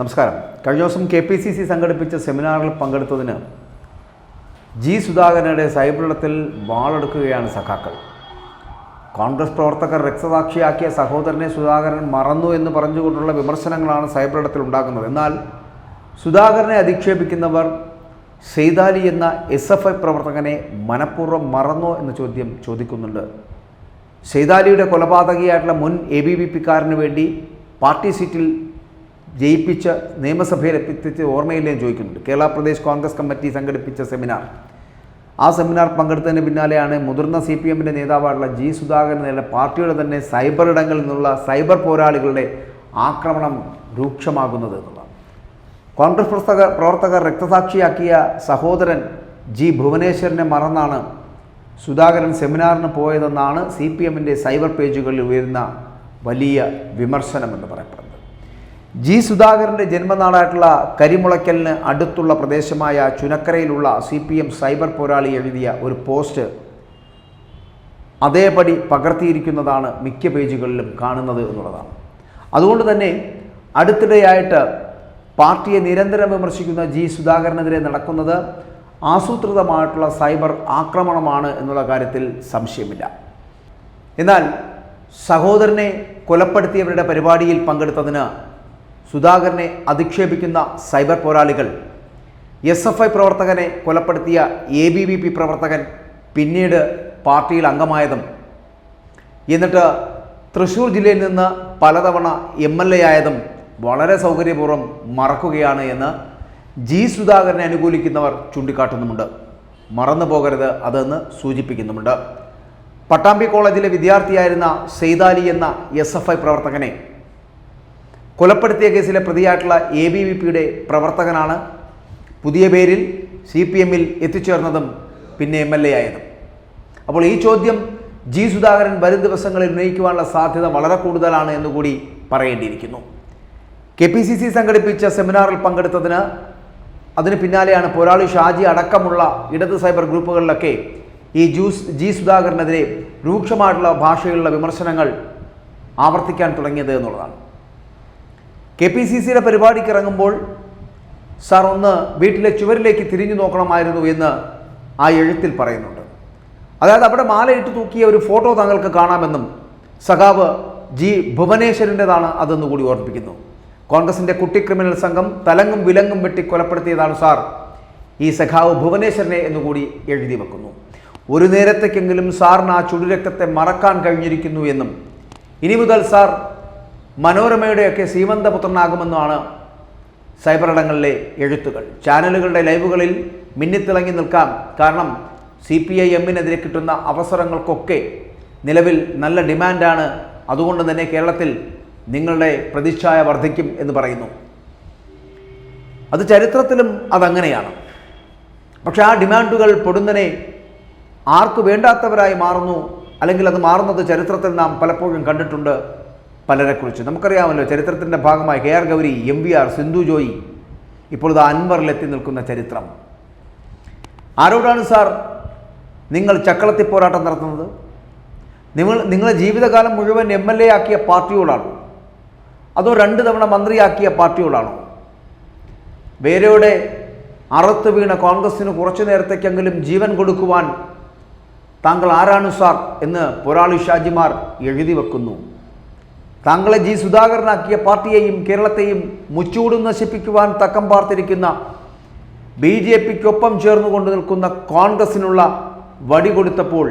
നമസ്കാരം. കഴിഞ്ഞ ദിവസം കെ പി സി സി സംഘടിപ്പിച്ച സെമിനാറിൽ പങ്കെടുത്തതിന് ജി സുധാകരനുടെ സൈബറിടത്തിൽ വാളെടുക്കുകയാണ് സഖാക്കൾ. കോൺഗ്രസ് പ്രവർത്തകർ രക്തസാക്ഷിയാക്കിയ സഹോദരനെ സുധാകരൻ മറന്നു എന്ന് പറഞ്ഞുകൊണ്ടുള്ള വിമർശനങ്ങളാണ് സൈബറിടത്തിൽ ഉണ്ടാകുന്നത്. എന്നാൽ സുധാകരനെ അധിക്ഷേപിക്കുന്നവർ സെയ്താലി എന്ന എസ് എഫ് ഐ പ്രവർത്തകനെ മനഃപൂർവം മറന്നോ എന്ന ചോദ്യം ചോദിക്കുന്നുണ്ട്. സെയ്താലിയുടെ കൊലപാതകിയായിട്ടുള്ള മുൻ എ ബി വി പിക്കാരന് വേണ്ടി പാർട്ടി സീറ്റിൽ ജയിപ്പിച്ച് നിയമസഭയിൽ എത്തിച്ച് ഓർമ്മയില്ലേ എന്ന് ചോദിക്കുന്നുണ്ട്. കേരള പ്രദേശ് കോൺഗ്രസ് കമ്മിറ്റി സംഘടിപ്പിച്ച സെമിനാർ. ആ സെമിനാർ പങ്കെടുത്തതിന് പിന്നാലെയാണ് മുതിർന്ന സി പി എമ്മിന്റെ നേതാവായിട്ടുള്ള ജി സുധാകരൻ എന്നുള്ള പാർട്ടിയുടെ തന്നെ സൈബർ ഇടങ്ങളിൽ നിന്നുള്ള സൈബർ പോരാളികളുടെ ആക്രമണം രൂക്ഷമാകുന്നത് എന്നുള്ളതാണ്. കോൺഗ്രസ് പ്രവർത്തക പ്രവർത്തകർ രക്തസാക്ഷിയാക്കിയ സഹോദരൻ ജി ഭുവനേശ്വരനെ മറന്നാണ് സുധാകരൻ സെമിനാറിന് പോയതെന്നാണ് സി പി എമ്മിന്റെ സൈബർ പേജുകളിൽ ഉയരുന്ന വലിയ വിമർശനം എന്ന് പറയപ്പെടുന്നത്. ജി സുധാകരന്റെ ജന്മനാടായിട്ടുള്ള കരിമുളയ്ക്കലിന് അടുത്തുള്ള പ്രദേശമായ ചുനക്കരയിലുള്ള സി പി എം സൈബർ പോരാളി എഴുതിയ ഒരു പോസ്റ്റ് അതേപടി പകർത്തിയിരിക്കുന്നതാണ് മിക്ക പേജുകളിലും കാണുന്നത് എന്നുള്ളതാണ്. അതുകൊണ്ട് തന്നെ അടുത്തിടെയായിട്ട് പാർട്ടിയെ നിരന്തരം വിമർശിക്കുന്ന ജി സുധാകരനെതിരെ നടക്കുന്നത് ആസൂത്രിതമായിട്ടുള്ള സൈബർ ആക്രമണമാണ് എന്നുള്ള കാര്യത്തിൽ സംശയമില്ല. എന്നാൽ സഹോദരനെ കൊലപ്പെടുത്തിയവരുടെ പരിപാടിയിൽ പങ്കെടുത്തതിന് സുധാകരനെ അധിക്ഷേപിക്കുന്ന സൈബർ പോരാളികൾ. എസ് എഫ് ഐ പ്രവർത്തകനെ കൊലപ്പെടുത്തിയ എ ബി വി പി പ്രവർത്തകൻ പിന്നീട് പാർട്ടിയിൽ അംഗമായതും. എന്നിട്ട് തൃശ്ശൂർ ജില്ലയിൽ നിന്ന് പലതവണ എം എൽ എ ആയതും വളരെ സൗകര്യപൂർവം മറക്കുകയാണ് എന്ന് ജി സുധാകരനെ അനുകൂലിക്കുന്നവർ ചൂണ്ടിക്കാട്ടുന്നുമുണ്ട്. മറന്നു പോകരുത് അതെന്ന് സൂചിപ്പിക്കുന്നുമുണ്ട്. പട്ടാമ്പി കോളേജിലെ വിദ്യാർത്ഥിയായിരുന്ന സെയ്താലി എന്ന എസ് എഫ് ഐ പ്രവർത്തകനെ കൊലപ്പെടുത്തിയ കേസിലെ പ്രതിയായിട്ടുള്ള എ ബി വി പിയുടെ പ്രവർത്തകനാണ്. പുതിയ പേരിൽ സി പി എമ്മിൽ എത്തിച്ചേർന്നതും പിന്നെ എം എൽ എ ആയതും. അപ്പോൾ ഈ ചോദ്യം ജി സുധാകരൻ വരും ദിവസങ്ങളിൽ ഉന്നയിക്കുവാനുള്ള സാധ്യത വളരെ കൂടുതലാണ് എന്നുകൂടി പറയേണ്ടിയിരിക്കുന്നു. കെ പി സി സി സംഘടിപ്പിച്ച സെമിനാറിൽ പങ്കെടുത്തതിന് അതിന് പിന്നാലെയാണ് പോരാളി ഷാജി അടക്കമുള്ള ഇടത് സൈബർ ഗ്രൂപ്പുകളിലൊക്കെ ഈ ജൂസ് ജി സുധാകരനെതിരെ രൂക്ഷമായിട്ടുള്ള ഭാഷയിലുള്ള വിമർശനങ്ങൾ ആവർത്തിക്കാൻ തുടങ്ങിയത് എന്നുള്ളതാണ്. കെ പി സി സിയുടെ പരിപാടിക്ക് ഇറങ്ങുമ്പോൾ സാർ ഒന്ന് വീട്ടിലെ ചുവരിലേക്ക് തിരിഞ്ഞു നോക്കണമായിരുന്നു എന്ന് ആ എഴുത്തിൽ പറയുന്നുണ്ട്. അതായത് അവിടെ മാലയിട്ട് തൂക്കിയ ഒരു ഫോട്ടോ താങ്കൾക്ക് കാണാമെന്നും സഖാവ് ജി ഭുവനേശ്വരന്റെതാണ് അതെന്ന് കൂടി ഓർമ്മിപ്പിക്കുന്നു. കോൺഗ്രസിന്റെ കുട്ടി ക്രിമിനൽ സംഘം തലങ്ങും വിലങ്ങും വെട്ടി കൊലപ്പെടുത്തിയതാണ് സാർ ഈ സഖാവ് ഭുവനേശ്വരനെ എന്നുകൂടി എഴുതി വെക്കുന്നു. ഒരു നേരത്തേക്കെങ്കിലും സാറിന് ആ ചുടുരക്തത്തെ മറക്കാൻ കഴിഞ്ഞിരിക്കുന്നു എന്നും ഇനി മുതൽ സാർ മനോരമയുടെയൊക്കെ സീമന്തപുത്രനാകുമെന്നാണ് സൈബറിടങ്ങളിലെ എഴുത്തുകൾ. ചാനലുകളുടെ ലൈവുകളിൽ മിന്നിത്തിളങ്ങി നിൽക്കാം. കാരണം സി പി ഐ എമ്മിനെതിരെ കിട്ടുന്ന അവസരങ്ങൾക്കൊക്കെ നിലവിൽ നല്ല ഡിമാൻഡാണ്. അതുകൊണ്ട് തന്നെ കേരളത്തിൽ നിങ്ങളുടെ പ്രതിച്ഛായ വർദ്ധിക്കും എന്ന് പറയുന്നു. അത് ചരിത്രത്തിലും അതങ്ങനെയാണ്. പക്ഷേ ആ ഡിമാൻഡുകൾ പൊടുന്നനെ ആർക്ക് വേണ്ടാത്തവരായി മാറുന്നു? അല്ലെങ്കിൽ അത് മാറുന്നത് ചരിത്രത്തിൽ നാം പലപ്പോഴും കണ്ടിട്ടുണ്ട്. പലരെക്കുറിച്ച്. നമുക്കറിയാമല്ലോ ചരിത്രത്തിന്റെ ഭാഗമായി K R Gowri M V R Sindhu Joy ഇപ്പോൾ ഇത് അൻവറിലെത്തി നിൽക്കുന്ന ചരിത്രം. ആരോടാണ് സാർ നിങ്ങൾ ചക്കളത്തി പോരാട്ടം നടത്തുന്നത്? നിങ്ങൾ നിങ്ങളെ ജീവിതകാലം മുഴുവൻ എം എൽ എ ആക്കിയ പാർട്ടിയോടാണോ? അതോ രണ്ട് തവണ മന്ത്രിയാക്കിയ പാർട്ടിയോടാണോ? വേരോടെ അറുത്ത് വീണ കോൺഗ്രസിന് കുറച്ചു നേരത്തേക്കെങ്കിലും ജീവൻ കൊടുക്കുവാൻ താങ്കൾ ആരാണ് സാർ എന്ന് പോരാളി ഷാജിമാർ എഴുതി വെക്കുന്നു. താങ്കളെ ജി സുധാകരനാക്കിയ പാർട്ടിയെയും കേരളത്തെയും മുച്ചൂടും നശിപ്പിക്കുവാൻ തക്കം പാർത്തിരിക്കുന്ന ബി ജെ പിക്കൊപ്പം ചേർന്നുകൊണ്ട് നിൽക്കുന്ന കോൺഗ്രസിനുള്ള വടി കൊടുത്തപ്പോൾ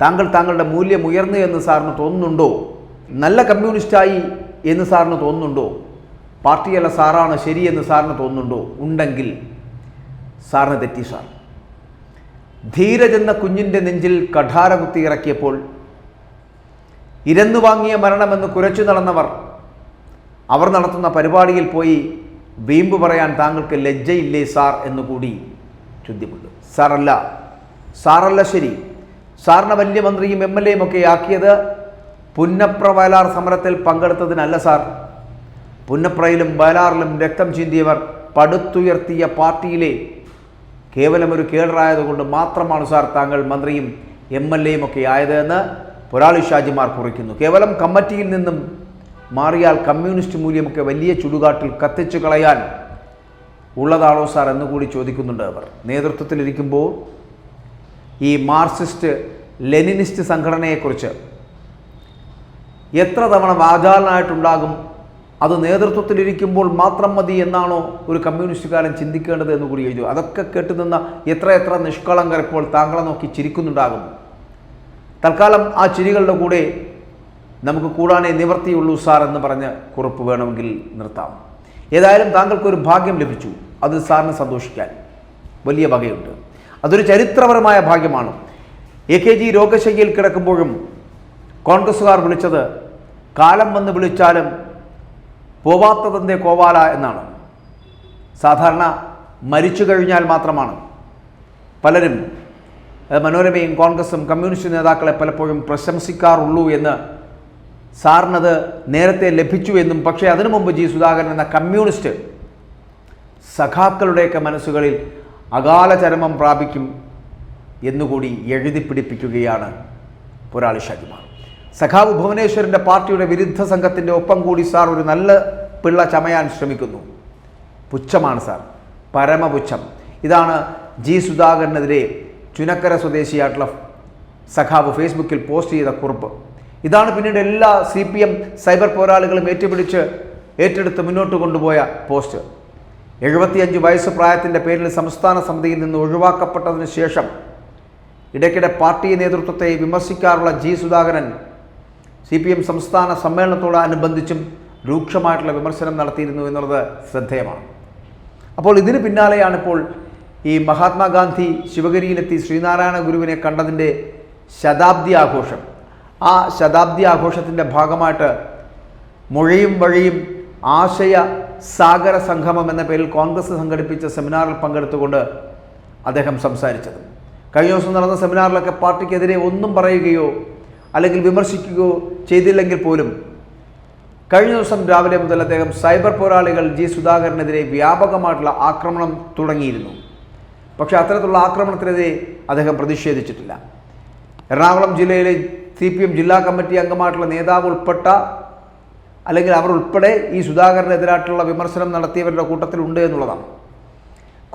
താങ്കൾ താങ്കളുടെ മൂല്യം ഉയർന്നു എന്ന് സാറിന് തോന്നുന്നുണ്ടോ? നല്ല കമ്മ്യൂണിസ്റ്റായി എന്ന് സാറിന് തോന്നുന്നുണ്ടോ? പാർട്ടിയല്ല സാറാണ് ശരിയെന്ന് സാറിന് തോന്നുന്നുണ്ടോ? ഉണ്ടെങ്കിൽ സാറിന് തെറ്റി സാർ. ധീരജ് എന്ന കുഞ്ഞിന്റെ നെഞ്ചിൽ കഠാര കുത്തി ഇറക്കിയപ്പോൾ ഇരന്നു വാങ്ങിയ മരണമെന്ന് കുരച്ചു നടന്നവർ. അവർ നടത്തുന്ന പരിപാടിയിൽ പോയി വീമ്പ് പറയാൻ താങ്കൾക്ക് ലജ്ജയില്ലേ സാർ എന്നുകൂടി ചോദ്യമുണ്ട്. സാറല്ല സാറല്ല ശരി. സാറിനെ വലിയ മന്ത്രിയും എം എൽ എയും ഒക്കെ ആക്കിയത് പുന്നപ്ര വയലാർ സമരത്തിൽ പങ്കെടുത്തതിനല്ല സാർ. പുന്നപ്രയിലും വയലാറിലും രക്തം ചിന്തിയവർ പടുത്തുയർത്തിയ പാർട്ടിയിലെ കേവലം ഒരു കേഡറായതുകൊണ്ട് മാത്രമാണ് സാർ താങ്കൾ മന്ത്രിയും എം എൽ എയും ഒക്കെ ആയത് എന്ന് പൊരാളി ഷാജിമാർ കുറിക്കുന്നു. കേവലം കമ്മിറ്റിയിൽ നിന്നും മാറിയാൽ കമ്മ്യൂണിസ്റ്റ് മൂല്യമൊക്കെ വലിയ ചുടുകാട്ടിൽ കത്തിച്ചു കളയാൻ ഉള്ളതാണോ സാർ എന്ന് കൂടി ചോദിക്കുന്നുണ്ട് അവർ. നേതൃത്വത്തിലിരിക്കുമ്പോൾ ഈ മാർക്സിസ്റ്റ് ലെനിനിസ്റ്റ് സംഘടനയെക്കുറിച്ച് എത്ര തവണ വാചാലനായിട്ടുണ്ടാകും? അത് നേതൃത്വത്തിലിരിക്കുമ്പോൾ മാത്രം മതി എന്നാണോ ഒരു കമ്മ്യൂണിസ്റ്റുകാരൻ ചിന്തിക്കേണ്ടത് എന്ന് കൂടി എഴുതി അതൊക്കെ കേട്ടുനിന്ന എത്ര എത്ര നിഷ്കളങ്കർ ഇപ്പോൾ താങ്കളെ നോക്കി ചിരിക്കുന്നുണ്ടാകും. തൽക്കാലം ആ ചിരികളുടെ കൂടെ നമുക്ക് കൂടാനേ നിവർത്തിയുള്ളൂ സാർ എന്ന് പറഞ്ഞ് കുറിപ്പ് വേണമെങ്കിൽ നിർത്താം. ഏതായാലും താങ്കൾക്കൊരു ഭാഗ്യം ലഭിച്ചു. അത് സാറിന് സന്തോഷിക്കാൻ വലിയ വകയുണ്ട്. അതൊരു ചരിത്രപരമായ ഭാഗ്യമാണ്. എ കെ ജി രോഗശയ്യയിൽ കിടക്കുമ്പോഴും കോൺഗ്രസ്സുകാർ വിളിച്ചത് കാലം വന്ന് വിളിച്ചാലും പോവാത്തതെന്തേ കോവാല എന്നാണ്. സാധാരണ മരിച്ചു കഴിഞ്ഞാൽ മാത്രമാണ്. പലരും മനോരമയും കോൺഗ്രസും കമ്മ്യൂണിസ്റ്റ് നേതാക്കളെ പലപ്പോഴും പ്രശംസിക്കാറുള്ളൂ എന്ന് സാറിനത് നേരത്തെ ലഭിച്ചു എന്നും പക്ഷേ അതിനു മുമ്പ് ജി സുധാകരൻ എന്ന കമ്മ്യൂണിസ്റ്റ് സഖാക്കളുടെയൊക്കെ മനസ്സുകളിൽ അകാല ചരമം പ്രാപിക്കും എന്നുകൂടി എഴുതി പിടിപ്പിക്കുകയാണ് പൊരാളി ഷാജിമാർ. സഖാവ് ഭുവനേശ്വരന്റെ പാർട്ടിയുടെ വിരുദ്ധ സംഘത്തിന്റെ ഒപ്പം കൂടി സാർ ഒരു നല്ല പിള്ള ചമയാൻ ശ്രമിക്കുന്നു. പുച്ഛമാണ് സാർ. പരമപുച്ഛം. ഇതാണ് ജി സുധാകരനെതിരെ ചുനക്കര സ്വദേശിയായിട്ടുള്ള സഖാവ് ഫേസ്ബുക്കിൽ പോസ്റ്റ് ചെയ്ത കുറിപ്പ്. ഇതാണ് പിന്നീട് എല്ലാ സി പി എം സൈബർ പോരാളികളും ഏറ്റുപിടിച്ച് ഏറ്റെടുത്ത് മുന്നോട്ട് കൊണ്ടുപോയ പോസ്റ്റ്. എഴുപത്തിയഞ്ച് വയസ്സ് പ്രായത്തിന്റെ പേരിൽ സംസ്ഥാന സമിതിയിൽ നിന്ന് ഒഴിവാക്കപ്പെട്ടതിന് ശേഷം ഇടയ്ക്കിടെ പാർട്ടി നേതൃത്വത്തെ വിമർശിക്കാറുള്ള G Sudhakaran C P M സംസ്ഥാന സമ്മേളനത്തോടനുബന്ധിച്ചും രൂക്ഷമായിട്ടുള്ള വിമർശനം നടത്തിയിരുന്നു എന്നുള്ളത് ശ്രദ്ധേയമാണ്. അപ്പോൾ ഇതിന് പിന്നാലെയാണ് ഇപ്പോൾ ഈ മഹാത്മാഗാന്ധി ശിവഗിരിയിലെത്തി ശ്രീനാരായണ ഗുരുവിനെ കണ്ടതിന്റെ ശതാബ്ദി ആഘോഷം. ആ ശതാബ്ദി ആഘോഷത്തിന്റെ ഭാഗമായിട്ട് മൊഴിയും വഴിയും ആശയ സാഗര സംഗമം എന്ന പേരിൽ കോൺഗ്രസ് സംഘടിപ്പിച്ച സെമിനാറിൽ പങ്കെടുത്തുകൊണ്ട് അദ്ദേഹം സംസാരിച്ചത്. കഴിഞ്ഞ ദിവസം നടന്ന സെമിനാറിലൊക്കെ പാർട്ടിക്കെതിരെ ഒന്നും പറയുകയോ അല്ലെങ്കിൽ വിമർശിക്കുകയോ ചെയ്തില്ലെങ്കിൽ പോലും കഴിഞ്ഞ ദിവസം രാവിലെ മുതൽ അദ്ദേഹം സൈബർ പോരാളികൾ ജി സുധാകരനെതിരെ വ്യാപകമായിട്ടുള്ള ആക്രമണം തുടങ്ങിയിരുന്നു. പക്ഷേ അത്തരത്തിലുള്ള ആക്രമണത്തിനെതിരെ അദ്ദേഹം പ്രതിഷേധിച്ചിട്ടില്ല. എറണാകുളം ജില്ലയിലെ സി പി എം ജില്ലാ കമ്മിറ്റി അംഗമായിട്ടുള്ള നേതാവ് ഉൾപ്പെട്ട അല്ലെങ്കിൽ അവർ ഉൾപ്പെടെ ഈ സുധാകരനെതിരായിട്ടുള്ള വിമർശനം നടത്തിയവരുടെ കൂട്ടത്തിലുണ്ട് എന്നുള്ളതാണ്.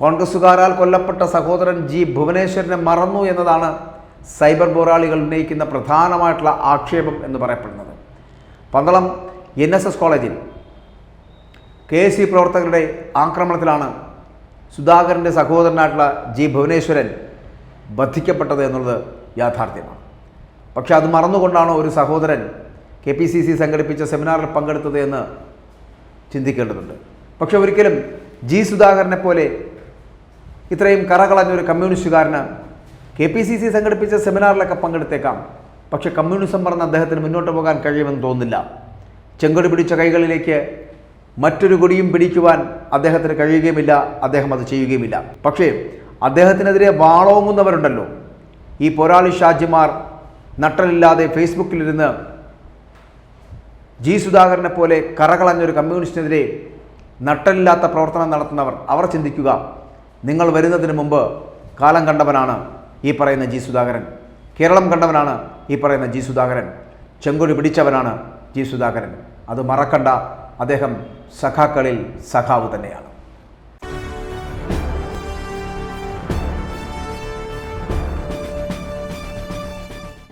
കോൺഗ്രസ്സുകാരാൽ കൊല്ലപ്പെട്ട സഹോദരൻ ജി ഭുവനേശ്വരനെ മറന്നു എന്നതാണ് സൈബർ പോരാളികൾ ഉന്നയിക്കുന്ന പ്രധാനമായിട്ടുള്ള ആക്ഷേപം എന്ന് പറയപ്പെടുന്നത്. പന്തളം എൻ എസ് എസ് കോളേജിൽ കെ എസ് സി പ്രവർത്തകരുടെ ആക്രമണത്തിലാണ് സുധാകരന്റെ സഹോദരനായിട്ടുള്ള ജി ഭുവനേശ്വരൻ ബന്ധിക്കപ്പെട്ടത് എന്നുള്ളത് യാഥാർത്ഥ്യമാണ്. പക്ഷേ അത് മറന്നുകൊണ്ടാണോ ഒരു സഹോദരൻ കെ പി സി സി സംഘടിപ്പിച്ച സെമിനാറിൽ പങ്കെടുത്തത് എന്ന് ചിന്തിക്കേണ്ടതുണ്ട്. പക്ഷെ ഒരിക്കലും ജി സുധാകരനെ പോലെ ഇത്രയും കറകളഞ്ഞൊരു കമ്മ്യൂണിസ്റ്റുകാരന് കെ പി സി സി സംഘടിപ്പിച്ച സെമിനാറിലൊക്കെ പങ്കെടുത്തേക്കാം. പക്ഷേ കമ്മ്യൂണിസം പറഞ്ഞ അദ്ദേഹത്തിന് മുന്നോട്ട് പോകാൻ കഴിയുമെന്ന് തോന്നുന്നില്ല. ചെങ്കൊടി പിടിച്ച കൈകളിലേക്ക് മറ്റൊരു കൊടിയും പിടിക്കുവാൻ അദ്ദേഹത്തിന് കഴിയുകയുമില്ല അദ്ദേഹം അത് ചെയ്യുകയുമില്ല. പക്ഷേ അദ്ദേഹത്തിനെതിരെ വാളോങ്ങുന്നവരുണ്ടല്ലോ ഈ പോരാളി ഷാജിമാർ നട്ടലില്ലാതെ ഫേസ്ബുക്കിലിരുന്ന് ജി സുധാകരനെ പോലെ കറകളഞ്ഞൊരു കമ്മ്യൂണിസ്റ്റിനെതിരെ നട്ടലില്ലാത്ത പ്രവർത്തനം നടത്തുന്നവർ അവർ ചിന്തിക്കുക നിങ്ങൾ വരുന്നതിന് മുമ്പ് കാലം കണ്ടവനാണ് ഈ പറയുന്ന ജി സുധാകരൻ കേരളം കണ്ടവനാണ് ഈ പറയുന്ന ജി സുധാകരൻ ചെങ്കൊടി പിടിച്ചവനാണ് ജി സുധാകരൻ അത് മറക്കണ്ട അദ്ദേഹം സഖാക്കളിൽ സഖാവ് തന്നെയാണ്.